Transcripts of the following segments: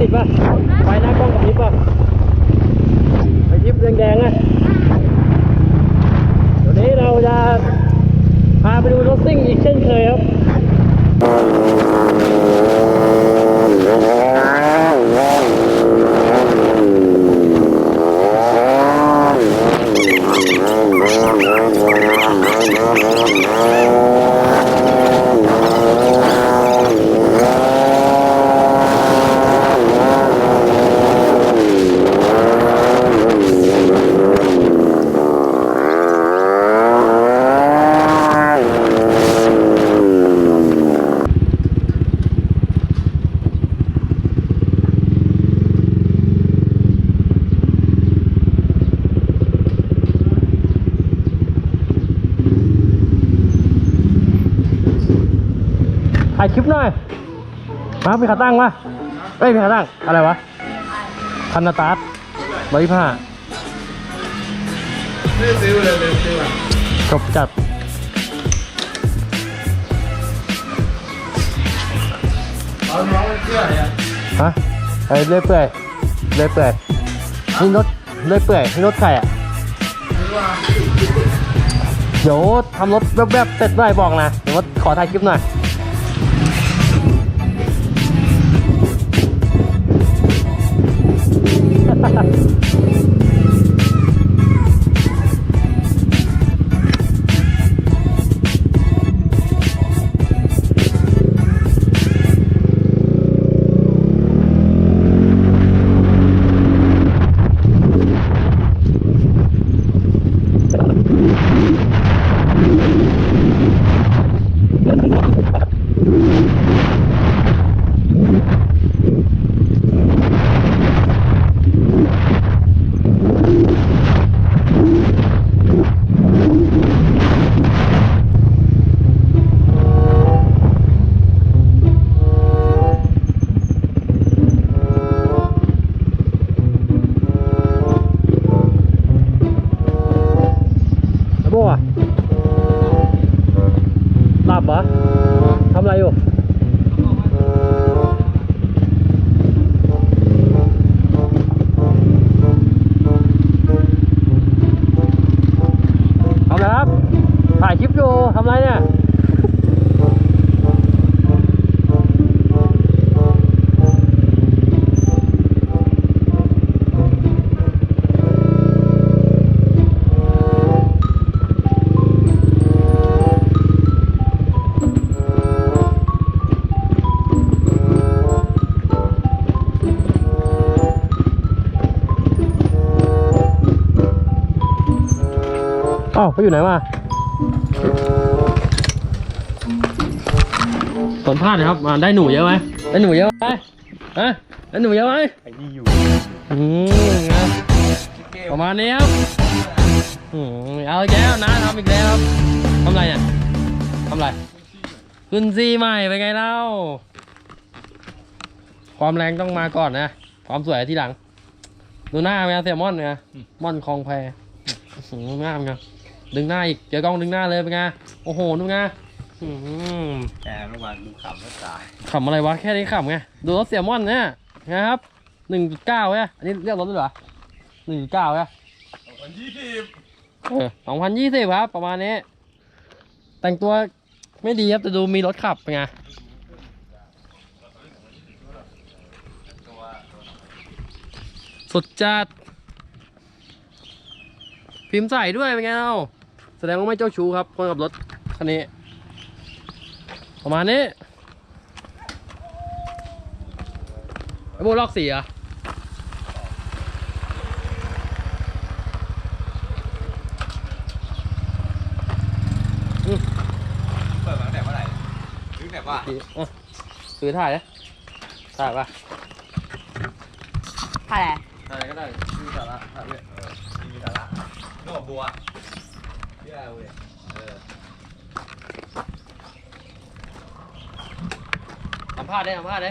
ติดป่ะไฟหน้ากล้องกับพริบป่ะไฟพริบแดงๆอะเดี๋ยวนี้เราจะพาไปดูรถซิ่งอีกเช่นเคยครับายคลิปหน่อย มาไปขาตั้งมาเอ้ยไปขาตั้ง อะไรวะ คันนาตาร์ทร้อยยี่สิบห้าไม่ซื้อเลยเลยซื้อมาจบจัดเอาน้องไปเชื่อเนี่ยฮะไอ้เลื่อยเปื่อยเลื่อยเปื่อยนี่รถเลื่อยเปื่อยนี่รถใครอะเดี๋ยวทำรถแวบๆเสร็จได้บอกนะเดี๋ยวว่าขอถ่ายคลิปหน่อย ครับ ถ่ายคลิปอยู่ทำไรเนี่ย อ้าวไปอยู่ไหนมาสัมภาษณ์หนะครับอ่าได้หนูเยอะไหมได้หนูเยอะไหมฮะได้หนูเยอะไหมไอ้นี่อยู่อืมนะประมาณนี้ครับอืมเอาอีกแล้วนะทำอีกแล้วครับทำอะไรเนี่ยทำอะไรขึ้นซีใหม่เป็นไงเล่า ความแรงต้องมาก่อนนะ ความสวยที่หลัง ดูหน้าไหมเซลมอนเนี่ยม่อนคลองแพอื้อหืองามครับ ดึงหน้าอีก เจอกล้องดึงหน้าเลยเป็นไง โอ้โหดูไงอื้อหือแกเมื่อวานดูขำก็ตายขำอะไรวะ แค่นี้ขำไง ดูรถเสียมอนเนี่ยนะครับหนึ่งจุดเก้าเนี่ยอันนี้เรียกรถด้วยเหรอหนึ่งจุดเก้าเนี่ยวันยี่สิบเออสองพันยี่สิบครับ ประมาณนี้ แต่งตัวไม่ดีครับแต่ดูมีรถขับเป็นไงสุดจัดพิมพ์ใส่ด้วยเป็นไงเล่า แสดงว่าไม่เจ้าชู้ครับคนขับรถคันนี้ ประมาณนี้ไอ้โบลอกสีเหรอะเปิดมาตั้งแต่เมื่อไหร่หรือแต่ว่าสีอะถือถ่ายนะถ่ายป่ะอะไรถ่ายก็ได้มีสาระถ่ายด้วยเออมีสาระนอกบัว พี่อาเว้ยเออสัมภาษณ์ได้สัมภาษณ์ได้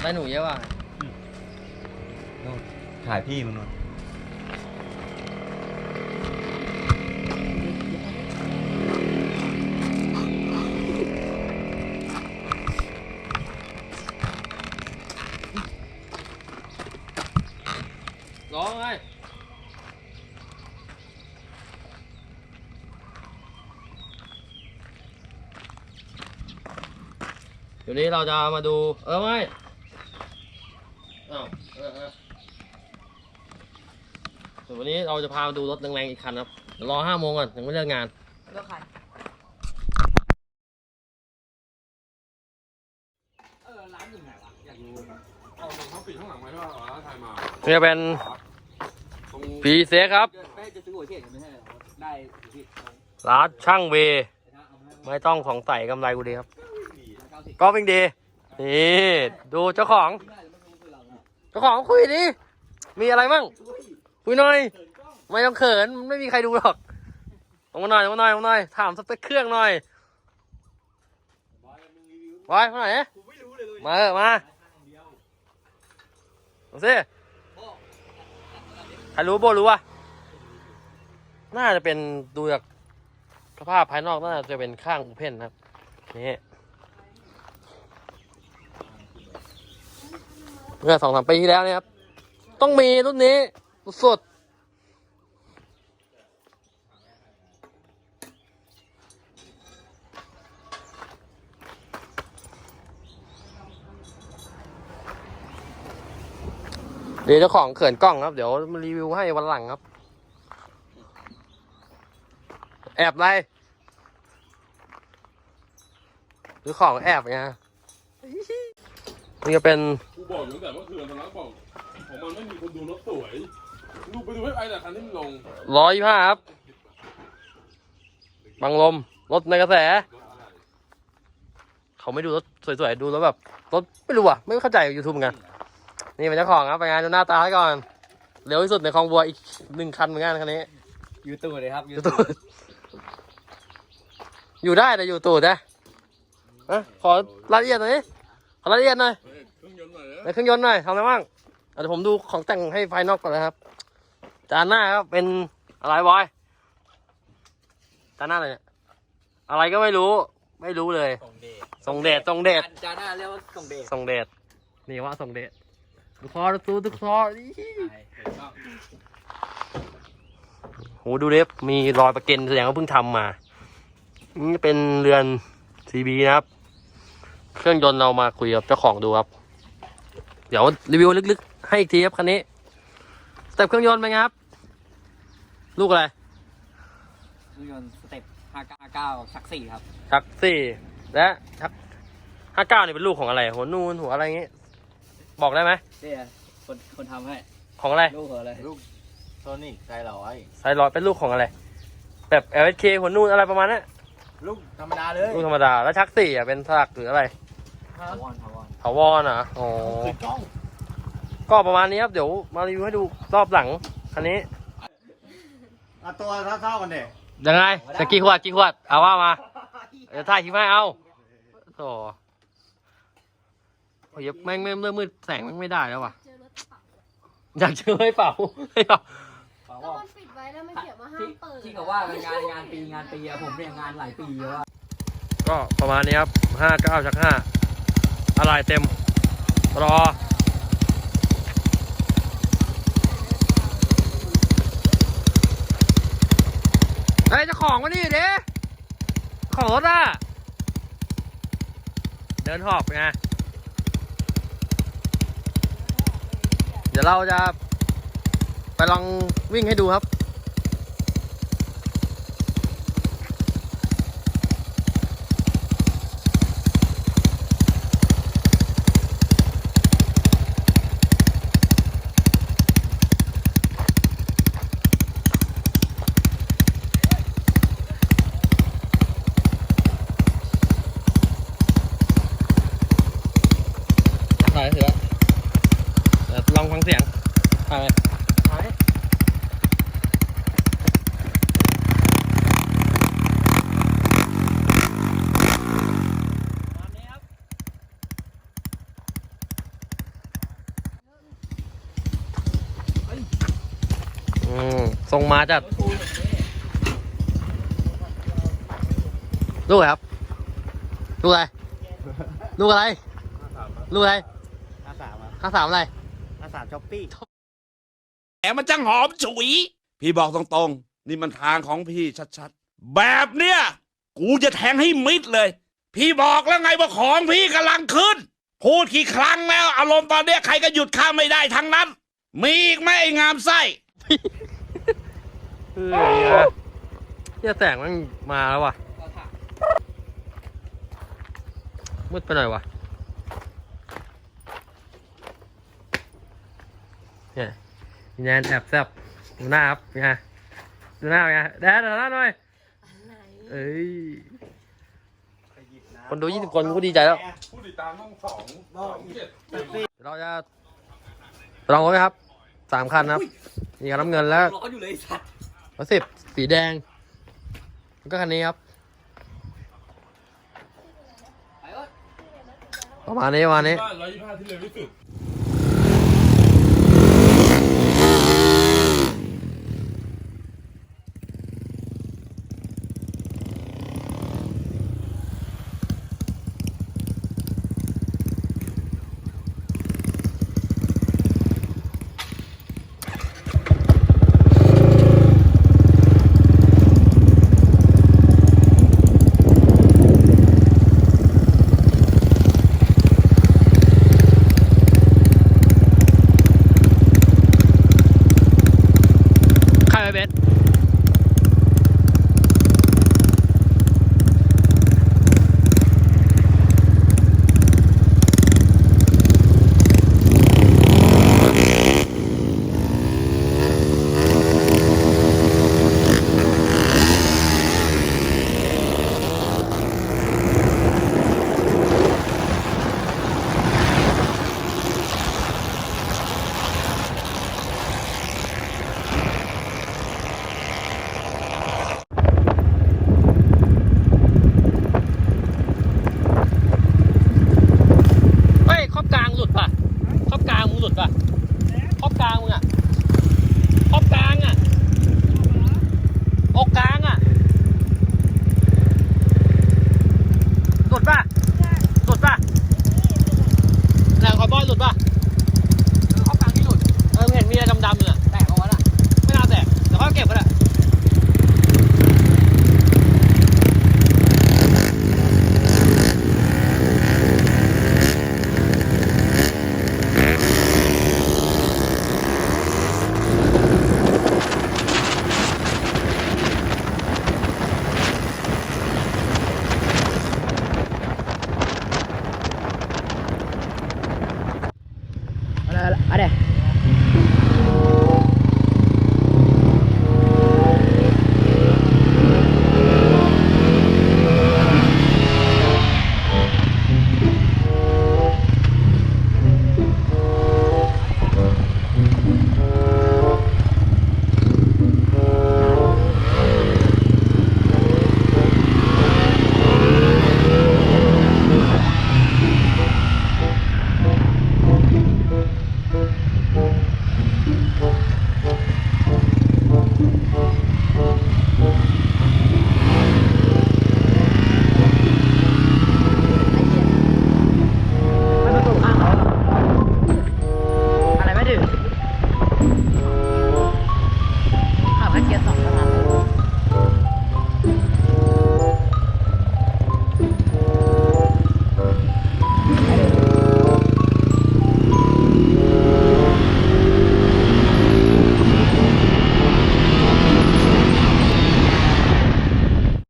ได้หนูเยอะว่ะถ่ายพี่มึงนู่น ดี๋ยวนี้เราจะมาดู เออไม่อ้าวเออเออเดี๋ยววันนี้เราจะพามาดูรถแรงๆอีกคันครับเดี๋ยวรอห้าโมงก่อนยังไม่เลิกงานแล้วใครเออร้านอยู่ไหนวะ อยากรู้ครับเอาตรงเขาปิดข้างหลังไว้ใช่ป่ะอ๋อแล้วใครมานี่เป็นตรงพีเซครับไม่จะซื้อหัวเทียนไม่ใช่เหรอได้ที่ร้านช่างเวนะเอามาให้ไม่ต้องสงสัยกำไรกูดีครับเก้าสิบก็วิ่งดีนี่ดูเจ้าของ เจ้าของคุยดิมีอะไรมั่งคุยหน่อย ไม่ต้องเขินไม่มีใครดูหรอกลงมาหน่อยลงมาหน่อยลงมาหน่อยถามสเปคเครื่องหน่อยบอยมาหน่อยมาเถอมาดูสิใครรู้โบรู้วะน่าจะเป็นดูจากสภาพภายนอกน่าจะเป็นข้างอูเพนนครับนี่ เมื่อสองสามปีที่แล้วเนี่ยครับ ต้องมีรุ่นนี้สุดเดี๋ยวเจ้าของเขินกล้องครับ เดี๋ยวมารีวิวให้วันหลังครับ แอบไรหรือของแอบไง นี่ก็เป็นกูบอกอยู่ตั้งแต่เมื่อคืนตอนนั้นบอกของมันไม่มีคนดูรถสวยลูกไปดูให้ไปแต่คันที่มันลงร้อยห้าครับ บังลม รถในกระแสรถอะไรเขาไม่ดูรถสวยๆ ดูแล้วแบบรถไม่รู้อะ ไม่เข้าใจยูทูบเหมือนกัน นี่เป็นเจ้าของครับ ไปงานดูหน้าตาให้ก่อน เร็วที่สุดในคลองบัวอีกหนึ่งคันเหมือนกันคันนี้ ยูทูบเลยครับอยู่ตูดอยู่ได้แต่อยู่ตูดนะอะขอรายละเอียดหน่อยดิขอรายละเอียดหน่อย เฮ้ยเครื่องยนต์หน่อยนะในเครื่องยนต์หน่อยทำอะไรบ้างอะเดี๋ยวผมดูของแต่งให้ภายนอกก่อนนะครับ จานหน้าครับเป็นอะไรบอยจานหน้าอะไรเนี่ยอะไรก็ไม่รู้ ไม่รู้เลย ส่งเดชส่งเดชส่งเดชจานหน้าเรียกว่าส่งเดชส่งเดชนี่ว่าส่งเดชดูคอดูดูคออี้ใช่ถูกต้องโหดูเล็บมีรอยประเก็นแสดงว่าเพิ่งทำมา นี่เป็นเรือน CB นะครับ เครื่องยนต์เรามาคุยกับเจ้าของดูครับ เดี๋ยวรีวิวลึกๆ ให้อีกทีครับคันนี้สเต็ปเครื่องยนต์เป็นไงครับ ลูกอะไร เครื่องยนต์สเต็ป599ชักสี่ครับ ชักสี่และชักห้าเก้านี่เป็นลูกของอะไร หัวนูนหัวอะไรอย่างงี้ บอกได้ไหมเนี่ยคนคนทำให้ ของอะไร ลูกเหรออะไรลูกโซนิกใจร้อยไซรอยเป็นลูกของอะไร แบบ LSK หัวนูนอะไรประมาณนั้นลูกธรรมดาเลย ลูกธรรมดา แล้วชักสี่อะเป็นสลักหรืออะไร ทาวอนทาวอน ถาวรอะอ๋อติดกล้องก็ประมาณนี้ครับ เดี๋ยวมารีวิวให้ดูรอบหลังคันนี้เอาตัวเท่าๆกันเด็ยังไงจะกี่ขวดกี่ขวด เอาว่ามาเดี๋ยวถ่ายคลิปให้เอาโธ่โอ้ยแม่งไม่เริ่มมืดแสงแม่งไม่ได้แล้วว่ะ เจอรถกระเป๋าอยากเจอให้เปล่าให้เปล่าฟาก็วอนมันปิดไว้แล้วมันเขียนว่าห้าที่มเปิดที่เขาว่ากันงานงานปีงานปีอะผมเนี่ยงานหลายปีแล้วอะก็ประมาณนี้ครับห้าเก้าชักห้า อะไรเต็ม รอ เฮ้ยเจ้าของมานี่เด้ของรถอะ เดินหอบไง เดี๋ยวเราจะ ไปลองวิ่งให้ดูครับ ถ่ายเถอะเดี๋ยวลองฟังเสียงถ่ายไหมถ่ายอื มส่งมาจากลูกอะไรครับลูกอะไรลูกอะไรลูกอะไรห้าสามห้าสามอะไรห้าสามช้อปปี้แหมมันจังหอมฉุย พี่บอกตรงๆ นี่มันทางของพี่ชัดๆ แบบเนี้ยกูจะแทงให้มิดเลย พี่บอกแล้วไงว่าของพี่กำลังขึ้น พูดกี่ครั้งแล้ว อารมณ์ตอนเนี้ยใครก็หยุดข้ามไม่ได้ทั้งนั้น มีอีกไหมไอ้งามไส้ เออเนี่ยเหี้ยแสงมันมาแล้วว่ะ มืดไปหน่อยวะเนี่ยมีแนนแอบแซบดูหน้าครับเป็นไงดูหน้าไงแดดดูหน้าหน่อย เอ้ย คนดูยี่สิบคนก็ดีใจแล้ว ผู้ติดตามต้องสองสองเจ็ดเราจะลองรถไหมครับ สามคันนะครับมีคันน้ำเงินแล้ว ร้อนอยู่เลยไอ้สัตว์ รถสิบสีแดงแล้วก็คันนี้ครับ ประมาณนี้ประมาณนี้ บ้านร้อยยี่ห้าที่เร็วที่สุด